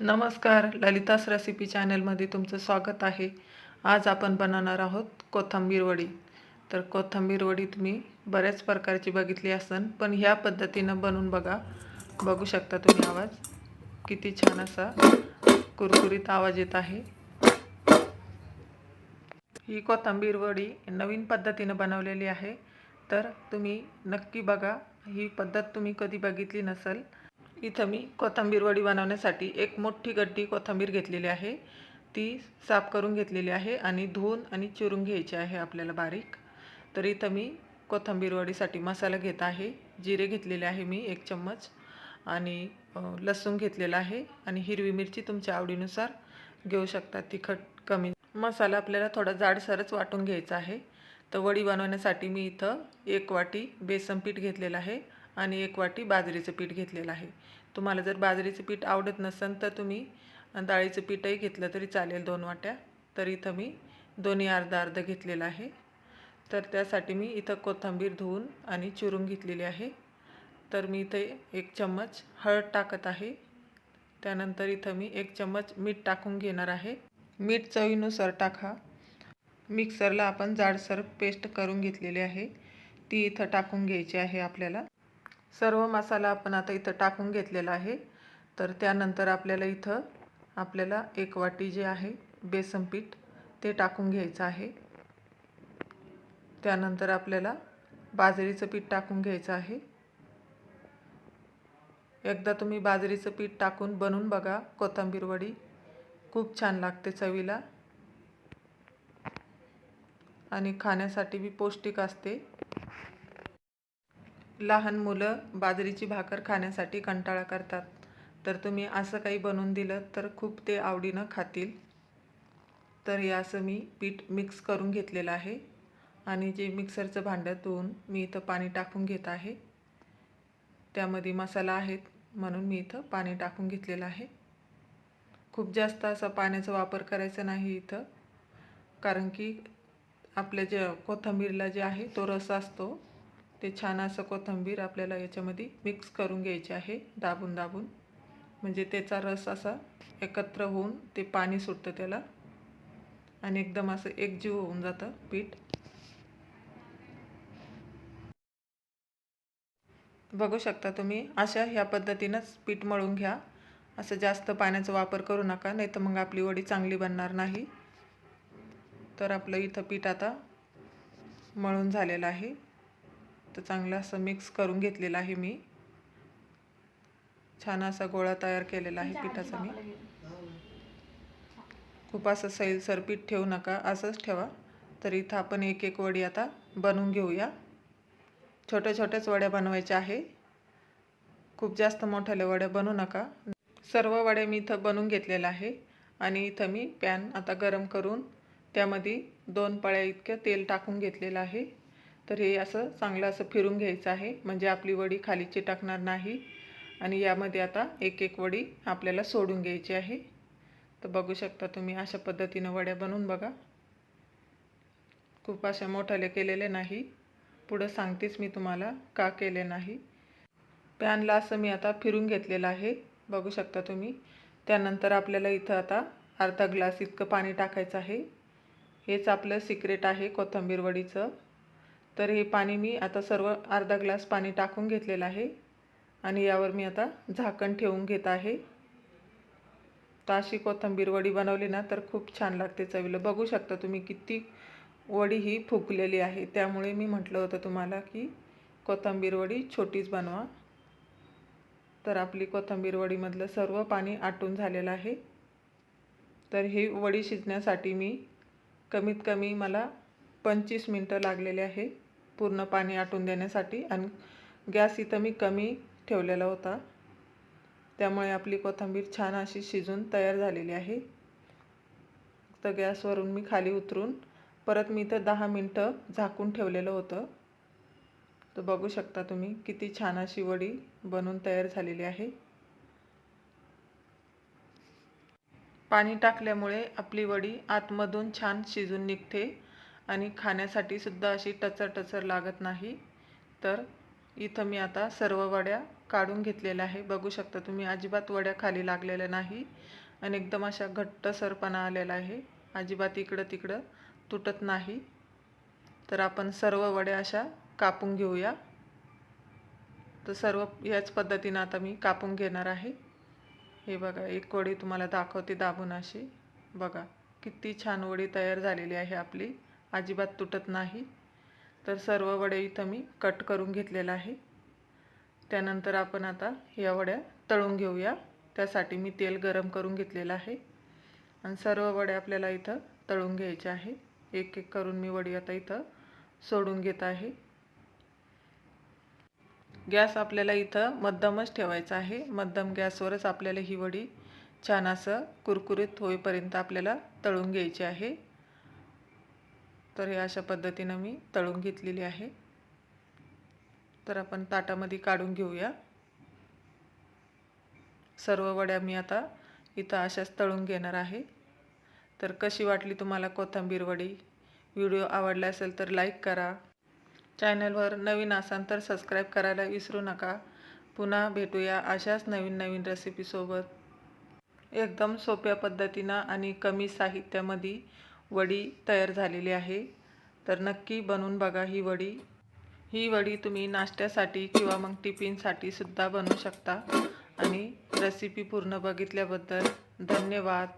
नमस्कार ललितास रेसिपी चॅनलमध्ये तुमचं स्वागत आहे. आज आपण बनवणार आहोत कोथिंबीर वडी. तर कोथिंबीर वडी तुम्ही बऱ्याच प्रकारची बघितली असन पण ह्या पद्धतीनं बनवून बघा. बघू शकता तुम्ही आवाज. किती छान असा कुरकुरीत आवाज येत आहे. ही कोथंबीर वडी नवीन पद्धतीनं बनवलेली आहे. तर तुम्ही नक्की बघा. ही पद्धत तुम्ही कधी बघितली नसेल इथं मी कोथिंबीर वडी बनवण्यासाठी एक मोठी गड्डी कोथिंबीर घेतलेली आहे. ती साफ करून घेतलेली आहे आणि धुवून आणि चिरून घ्यायची आहे आपल्याला बारीक. तर इथं मी कोथिंबीर वडीसाठी मसाला घेत आहे. जिरे घेतलेले आहे मी एक चम्मच आणि लसूण घेतलेला आहे आणि हिरवी मिरची तुमच्या आवडीनुसार घेऊ शकता. तिखट कमी. मसाला आपल्याला थोडा जाडसरच वाटून घ्यायचा आहे. तर वडी बनवण्यासाठी मी इथं एक वाटी बेसन पीठ घेतलेलं आहे. आणि एक वाटी बाजरीचं पीठ घेतलेलं आहे. तुम्हाला जर बाजरीचं पीठ आवडत नसेल तर तुम्ही डाळीचं पीठही घेतलं तरी चालेल दोन वाट्या. तर इथं मी दोन्ही अर्धा अर्ध घेतलेलं आहे. तर त्यासाठी मी इथं कोथिंबीर धुवून आणि चिरून घेतलेली आहे. तर मी इथे एक चम्मच हळद टाकत आहे. त्यानंतर इथं मी एक चम्मच मीठ टाकून घेणार आहे. मीठ चवीनुसार टाका. मिक्सरला आपण जाडसर पेस्ट करून घेतलेली आहे. ती इथं टाकून घ्यायची आहे आपल्याला. सर्व मसाला आपण आता इथं टाकून घेतलेला आहे. तर त्यानंतर आपल्याला इथं आपल्याला एक वाटी जे आहे बेसन पीठ ते टाकून घ्यायचं आहे. त्यानंतर आपल्याला बाजरीचं पीठ टाकून घ्यायचं आहे. एकदा तुम्ही बाजरीचं पीठ टाकून बनवून बघा कोथिंबीर वडी. खूप छान लागते चवीला. आणि खाण्यासाठी बी पौष्टिक असते. लहान मुलं बाजरीची भाकर खाण्यासाठी कंटाळा करतात. तर तुम्ही असं काही बनवून दिलं तर खूप ते आवडीनं खातील. तर हे असं मी पीठ मिक्स करून घेतलेलं आहे. आणि जे मिक्सरचं भांडं धुवून मी इथं पाणी टाकून घेत आहे. त्यामध्ये मसाला आहेत म्हणून मी इथं पाणी टाकून घेतलेलं आहे. खूप जास्त असा पाण्याचा वापर करायचा नाही इथं. कारण की आपल्या जे कोथिंबीरला जे आहे तो रस असतो. ते छान असं कोथिंबीर आपल्याला याच्यामध्ये मिक्स करून घ्यायचे आहे दाबून दाबून. म्हणजे त्याचा रस असा एकत्र होऊन ते पाणी सुटतं त्याला. आणि एकदम असं एकजीव होऊन जातं पीठ. बघू शकता तुम्ही अशा ह्या पद्धतीनंच पीठ मळून घ्या. असं जास्त पाण्याचा वापर करू नका नाही तर मग आपली वडी चांगली बनणार नाही. तर आपलं इथं पीठ आता मळून झालेलं आहे. तर चांगलं असं मिक्स करून घेतलेलं आहे मी. छान असा गोळा तयार केलेला आहे पिठाचा मी. खूप असं सैलसर पीठ ठेवू नका असंच ठेवा. तर इथं आपण एक एक वडी आता बनवून घेऊया. छोट्या छोट्याच वड्या बनवायच्या आहे. खूप जास्त मोठ्याल्या वड्या बनवू नका. सर्व वड्या मी इथं बनवून घेतलेल्या आहे. आणि इथं मी पॅन आता गरम करून त्यामध्ये दोन पळ्या इतकं तेल टाकून घेतलेलं आहे. तर हे असं चांगलं असं फिरून घ्यायचं आहे. म्हणजे आपली वडी खाली चिटकणार नाही. आणि यामध्ये आता एक एक वडी आपल्याला सोडून घ्यायची आहे. तर बघू शकता तुम्ही अशा पद्धतीनं वड्या बनवून बघा. खूप अशा मोठ्याले केलेले नाही. पुढं सांगतेच मी तुम्हाला का केले नाही. पॅनला असं मी आता फिरून घेतलेलं आहे. बघू शकता तुम्ही. त्यानंतर आपल्याला इथं आता अर्धा ग्लास इतकं पाणी टाकायचं आहे. हेच आपलं सिक्रेट आहे कोथिंबीर वडीचं. तर हे पाणी मी आता सर्व अर्धा ग्लास पाणी टाकून घेतलेलं आहे. आणि यावर मी आता झाकण ठेवून घेत आहे. तर अशी कोथिंबीर वडी बनवली ना तर खूप छान लागते चवीला. बघू शकता तुम्ही किती वडी ही फुकलेली आहे. त्यामुळे मी म्हटलं होतं तुम्हाला की कोथिंबीर वडी छोटीच बनवा. तर आपली कोथिंबीर वडीमधलं सर्व पाणी आटून झालेलं आहे. तर ही वडी शिजण्यासाठी मी कमीत कमी मला पंचवीस मिनटं लागलेले आहे. पूर्ण पाणी आटून देण्यासाठी आणि गॅस इथं मी कमी ठेवलेला होता. त्यामुळे आपली कोथिंबीर छान अशी शिजून तयार झालेली आहे. तर गॅसवरून मी खाली उतरून परत मी इथं दहा मिनटं झाकून ठेवलेलं होतं. तर बघू शकता तुम्ही किती छान अशी वडी बनवून तयार झालेली आहे. पाणी टाकल्यामुळे आपली वडी आतमधून छान शिजून निघते. आणि खाण्यासाठी सुद्धा अशी टचर टचर लागत नाही. तर इथं मी आता सर्व वड्या काढून घेतलेल्या आहे. बघू शकता तुम्ही अजिबात वड्या खाली लागलेल्या नाही. आणि एकदम अशा घट्टसरपणा आलेला आहे. अजिबात इकडं तिकडं तुटत नाही. तर आपण सर्व वड्या अशा कापून घेऊया. तर सर्व याच पद्धतीनं आता मी कापून घेणार आहे. हे बघा एक वडी तुम्हाला दाखवते दाबून अशी. बघा किती छान वडी तयार झालेली आहे आपली. अजिबात तुटत नाही. तर सर्व वडे इथं मी कट करून घेतलेलं आहे. त्यानंतर आपण आता या वड्या तळून घेऊया. त्यासाठी मी तेल गरम करून घेतलेलं आहे. आणि सर्व वड्या आपल्याला इथं तळून घ्यायच्या आहे. एक एक करून मी वडी आता इथं सोडून घेत आहे. गॅस आपल्याला इथं मध्यमच ठेवायचा आहे. मध्यम गॅसवरच आपल्याला ही वडी छान असं कुरकुरीत होईपर्यंत आपल्याला तळून घ्यायची आहे. तर हे अशा पद्धतीनं मी तळून घेतलेली आहे. तर आपण ताटामध्ये काढून घेऊया. सर्व वड्या मी आता इथं अशाच तळून घेणार आहे. तर कशी वाटली तुम्हाला कोथिंबीर वडी? व्हिडिओ आवडला असेल तर लाईक करा. चॅनलवर नवीन असाल तर सबस्क्राईब करायला विसरू नका. पुन्हा भेटूया अशाच नवीन नवीन रेसिपीसोबत एकदम सोप्या पद्धतीनं आणि कमी साहित्यामध्ये वडी तयार झालेली आहे. तर नक्की बनवून बघा ही वडी. ही वडी तुम्ही नाश्त्यासाठी किंवा मग टिफिनसाठी सुद्धा बनवू शकता. आणि रेसिपी पूर्ण बघितल्याबद्दल धन्यवाद.